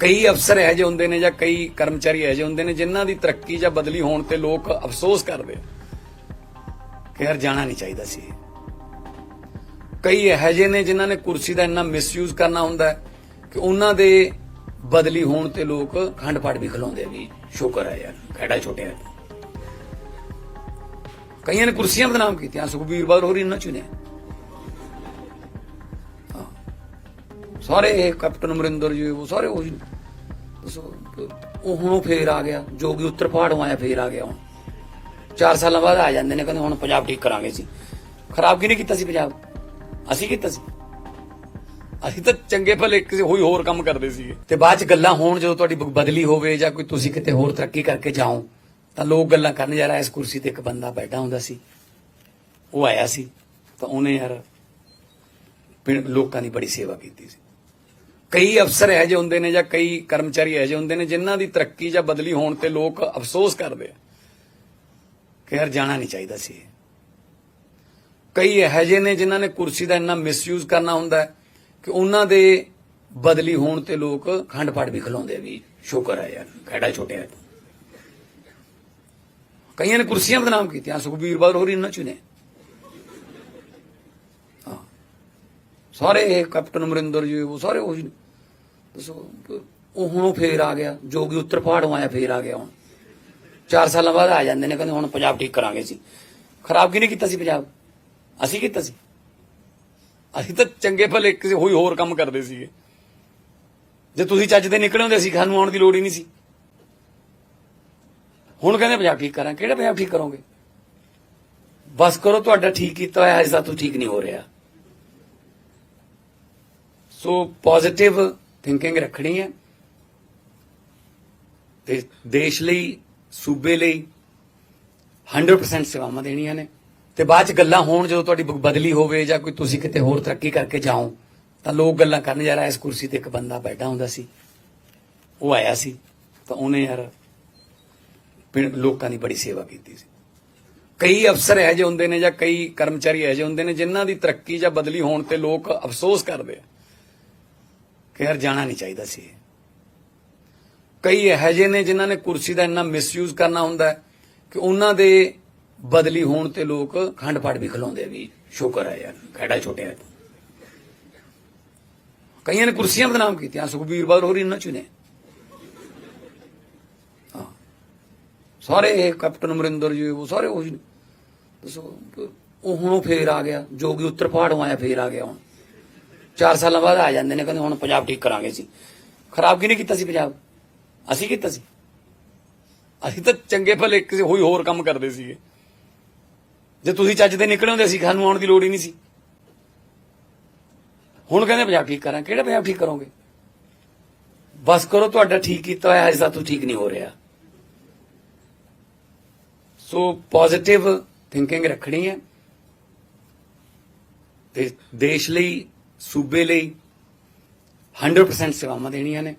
ਕਈ ਅਫਸਰ ਇਹੋ ਜਿਹੇ ਹੁੰਦੇ ਨੇ ਜਾਂ ਕਈ ਕਰਮਚਾਰੀ ਇਹੋ ਜਿਹੇ ਹੁੰਦੇ ਨੇ ਜਿਨ੍ਹਾਂ ਦੀ ਤਰੱਕੀ ਜਾਂ ਬਦਲੀ ਹੋਣ ਤੇ ਲੋਕ ਅਫਸੋਸ ਕਰਦੇ ਆ ਕਿ ਯਾਰ ਜਾਣਾ ਨਹੀਂ ਚਾਹੀਦਾ ਸੀ। ਕਈ ਇਹੋ ਜਿਹੇ ਨੇ ਜਿਨ੍ਹਾਂ ਨੇ ਕੁਰਸੀ ਦਾ ਇੰਨਾ ਮਿਸਯੂਜ਼ ਕਰਨਾ ਹੁੰਦਾ ਕਿ ਉਹਨਾਂ ਦੇ ਬਦਲੀ ਹੋਣ ਤੇ ਲੋਕ ਖੰਡ ਪਾਠ ਵੀ ਖਿਲਾਉਂਦੇ ਵੀ ਸ਼ੁਕਰ ਹੈ ਯਾਰ ਖੜਾ ਛੋਟਿਆ ਕਈਆਂ ਨੇ ਕੁਰਸੀਆਂ ਬਦਨਾਮ ਕੀਤੀਆਂ, ਸੁਖਬੀਰ ਬਾਦਲ ਹੋਰੀ ਇਹਨਾਂ ਚੁਣੇ ਸਾਰੇ ਇਹ ਕੈਪਟਨ ਅਮਰਿੰਦਰ ਜੀ, ਉਹ ਸਾਰੇ ਉਹ ਦੱਸੋ, ਉਹ ਹੁਣ ਫੇਰ ਆ ਗਿਆ ਜੋਗੀ ਉੱਤਰ ਪਹਾੜੋਂ ਆਇਆ, ਫੇਰ ਆ ਗਿਆ ਹੁਣ। 4 ਸਾਲਾਂ ਬਾਅਦ ਆ ਜਾਂਦੇ ਨੇ, ਕਹਿੰਦੇ ਹੁਣ ਪੰਜਾਬ ਠੀਕ ਕਰਾਂਗੇ ਸੀ ਖਰਾਬ ਕਿਹਨੇ ਕੀਤਾ ਸੀ ਪੰਜਾਬ? ਅਸੀਂ ਕੀਤਾ ਸੀ। ਅਸੀਂ ਤਾਂ ਚੰਗੇ ਭਲੇ ਕਿਸੇ ਹੋਈ ਹੋਰ ਕੰਮ ਕਰਦੇ ਸੀਗੇ। ਤੇ ਬਾਅਦ ਚ ਗੱਲਾਂ ਹੋਣ, ਜਦੋਂ ਤੁਹਾਡੀ ਬਦਲੀ ਹੋਵੇ ਜਾਂ ਕੋਈ ਤੁਸੀਂ ਕਿਤੇ ਹੋਰ ਤਰੱਕੀ ਕਰਕੇ ਜਾਓ, ਤਾਂ ਲੋਕ ਗੱਲਾਂ ਕਰਨ ਯਾਰ ਇਸ ਕੁਰਸੀ ਤੇ ਇੱਕ ਬੰਦਾ ਬੈਠਾ ਹੁੰਦਾ ਸੀ। ਉਹ ਆਇਆ ਸੀ, ਤਾਂ ਉਹਨੇ ਯਾਰ, ਪਿੰਡ, ਲੋਕਾਂ ਦੀ ਬੜੀ ਸੇਵਾ ਕੀਤੀ ਸੀ। ਕਈ ਅਫਸਰ ਇਹੋ ਜਿਹੇ ਹੁੰਦੇ ਨੇ ਜਾਂ ਕਈ ਕਰਮਚਾਰੀ ਇਹੋ ਜਿਹੇ ਹੁੰਦੇ ਨੇ ਜਿਨ੍ਹਾਂ ਦੀ ਤਰੱਕੀ ਜਾਂ ਬਦਲੀ ਹੋਣ ਤੇ ਲੋਕ ਅਫਸੋਸ ਕਰਦੇ ਆ ਕਿ ਯਾਰ ਜਾਣਾ ਨਹੀਂ ਚਾਹੀਦਾ ਸੀ। ਕਈ ਇਹੋ ਜਿਹੇ ਨੇ ਜਿਨ੍ਹਾਂ ਨੇ ਕੁਰਸੀ ਦਾ ਇੰਨਾ ਮਿਸਯੂਜ਼ ਕਰਨਾ ਹੁੰਦਾ ਕਿ ਉਹਨਾਂ ਦੇ ਬਦਲੀ ਹੋਣ ਤੇ ਲੋਕ ਖੰਡ ਪਾਠ ਵੀ ਖਿਲਾਉਂਦੇ ਵੀ ਸ਼ੁਕਰ ਹੈ ਯਾਰ, ਖੜਾ ਛੋਟਿਆ। ਕਈਆਂ ਨੇ ਕੁਰਸੀਆਂ ਬਦਨਾਮ ਕੀਤੀਆਂ, ਸੁਖਬੀਰ ਬਾਦਲ ਹੋਰੀ ਇਹਨਾਂ ਚੁਣੇ ਹਾਂ। ਸਾਰੇ ਇਹ ਕੈਪਟਨ ਅਮਰਿੰਦਰ ਜੀ, ਉਹ ਸਾਰੇ ਉਹ ਸੋ, ਉਹ ਹੁਣ ਉਹ ਫੇਰ ਆ ਗਿਆ ਜੋਗੀ ਉੱਤਰ ਪਹਾੜੋਂ ਆਇਆ, ਫੇਰ ਆ ਗਿਆ ਹੁਣ। 4 ਸਾਲਾਂ ਬਾਅਦ ਆ ਜਾਂਦੇ ਨੇ, ਕਹਿੰਦੇ ਹੁਣ ਪੰਜਾਬ ਠੀਕ ਕਰਾਂਗੇ ਸੀ ਖਰਾਬ ਕਿਹਨੇ ਕੀਤਾ ਸੀ ਪੰਜਾਬ? ਅਸੀਂ ਕੀਤਾ ਸੀ। ਅਸੀਂ ਤਾਂ ਚੰਗੇ ਭਲੇ ਕਿਸੇ ਹੋਈ ਹੋਰ ਕੰਮ ਕਰਦੇ ਸੀਗੇ। ਜੇ ਤੁਸੀਂ ਚੱਜ ਦੇ ਨਿਕਲੇ ਹੁੰਦੇ ਸੀ, ਸਾਨੂੰ ਆਉਣ ਦੀ ਲੋੜ ਹੀ ਨਹੀਂ ਸੀ। ਹੁਣ ਕਹਿੰਦੇ ਪੰਜਾਬ ਠੀਕ ਕਰਾਂ ਕਿਹੜਾ ਪੰਜਾਬ ਠੀਕ ਕਰੋਗੇ? ਬਸ ਕਰੋ, ਤੁਹਾਡਾ ਠੀਕ ਕੀਤਾ ਹੋਇਆ ਅਜੇ ਤੂੰ ਠੀਕ ਨਹੀਂ ਹੋ ਰਿਹਾ। ਸੋ ਪੋਜ਼ਿਟਿਵ ਥਿੰਕਿੰਗ ਰੱਖਣੀ ਹੈ। ਤੇ ਦੇਸ਼ ਲਈ, ਸੂਬੇ ਲਈ 100% ਸੇਵਾਵਾਂ ਦੇਣੀਆਂ ਨੇ। ਤੇ ਬਾਅਦ ਚ ਗੱਲਾਂ ਹੋਣ ਜਦੋਂ ਤੁਹਾਡੀ ਬ- ਬਦਲੀ ਹੋਵੇ ਜਾਂ ਕੋਈ ਤੁਸੀਂ ਕਿਤੇ ਹੋਰ ਤਰੱਕੀ ਕਰਕੇ ਜਾਓ, ਤਾਂ ਲੋਕ ਗੱਲਾਂ ਕਰਨ ਯਾਰ, ਇਸ ਕੁਰਸੀ ਤੇ ਇੱਕ ਬੰਦਾ ਬੈਠਾ ਹੁੰਦਾ ਸੀ। ਉਹ ਆਇਆ ਸੀ। ਤਾਂ ਉਹਨੇ ਯਾਰ ਪਿੰਡ, ਲੋਕਾਂ ਦੀ ਬੜੀ ਸੇਵਾ ਕੀਤੀ ਸੀ। ਕਈ ਅਫਸਰ ਇਹੋ ਜਿਹੇ ਹੁੰਦੇ ਨੇ ਜਾਂ ਕਈ ਕਰਮਚਾਰੀ ਇਹੋ ਜਿਹੇ ਹੁੰਦੇ ਨੇ ਜਿਨ੍ਹਾਂ ਦੀ ਤਰੱਕੀ ਜਾਂ ਬਦਲੀ ਹੋਣ ਤੇ ਲੋਕ ਅਫਸੋਸ ਕਰਦੇ ਆ। ਕਿ ਯਾਰ ਜਾਣਾ ਨਹੀਂ ਚਾਹੀਦਾ ਸੀ। ਕਈ ਇਹੋ ਜਿਹੇ ਨੇ ਜਿਨ੍ਹਾਂ ਨੇ ਕੁਰਸੀ ਦਾ ਇੰਨਾ ਮਿਸਯੂਜ਼ ਕਰਨਾ ਹੁੰਦਾ ਕਿ ਉਹਨਾਂ ਦੇ ਬਦਲੀ ਹੋਣ ਤੇ ਲੋਕ ਖੰਡ ਪਾਠ ਵੀ ਖਿਲਾਉਂਦੇ ਵੀ ਸ਼ੁਕਰ ਹੈ ਯਾਰ ਖੜਾ ਛੋਟਿਆ ਕਈਆਂ ਨੇ ਕੁਰਸੀਆਂ ਬਦਨਾਮ ਕੀਤੀਆਂ, ਸੁਖਬੀਰ ਬਾਦਲ ਹੋਰੀ ਇਹਨਾਂ ਚੁਣੇ ਹਾਂ। ਸਾਰੇ ਇਹ ਕੈਪਟਨ ਅਮਰਿੰਦਰ ਜੀ, ਉਹ ਸਾਰੇ ਉਹ ਦੱਸੋ, ਉਹ ਹੁਣ ਉਹ ਫੇਰ ਆ ਗਿਆ, ਜੋ ਜੋਗੀ ਉੱਤਰ ਪਹਾੜੋਂ ਆਇਆ, ਫੇਰ ਆ ਗਿਆ ਹੁਣ। 4 ਸਾਲਾਂ ਬਾਅਦ ਆ ਜਾਂਦੇ ਨੇ, ਕਹਿੰਦੇ ਹੁਣ ਪੰਜਾਬ ਠੀਕ ਕਰਾਂਗੇ ਸੀ ਖਰਾਬ ਕਿਹਨੇ ਕੀਤਾ ਸੀ ਪੰਜਾਬ? ਅਸੀਂ ਕੀਤਾ ਸੀ। ਅਸੀਂ ਤਾਂ ਚੰਗੇ ਭਲੇ ਕਿਸੇ ਹੋਈ ਹੋਰ ਕੰਮ ਕਰਦੇ ਸੀਗੇ। ਜੇ ਤੁਸੀਂ ਚੱਜ ਦੇ ਨਿਕਲੇ ਹੁੰਦੇ ਸੀ, ਸਾਨੂੰ ਆਉਣ ਦੀ ਲੋੜ ਹੀ ਨਹੀਂ ਸੀ। ਹੁਣ ਕਹਿੰਦੇ ਪੰਜਾਬ ਠੀਕ ਕਰਾਂ, ਕਿਹੜਾ ਪੰਜਾਬ ਠੀਕ ਕਰੋਗੇ? ਬਸ ਕਰੋ, ਤੁਹਾਡਾ ਠੀਕ ਕੀਤਾ ਹੋਇਆ, ਅਜੇ ਤੂੰ ਠੀਕ ਨਹੀਂ ਹੋ ਰਿਹਾ। ਸੋ ਪੋਜ਼ਿਟਿਵ ਥਿੰਕਿੰਗ ਰੱਖਣੀ ਹੈ। ਤੇ ਦੇਸ਼ ਲਈ ਸੂਬੇ ਲਈ 100% ਸੇਵਾਵਾਂ ਦੇਣੀਆਂ ਨੇ।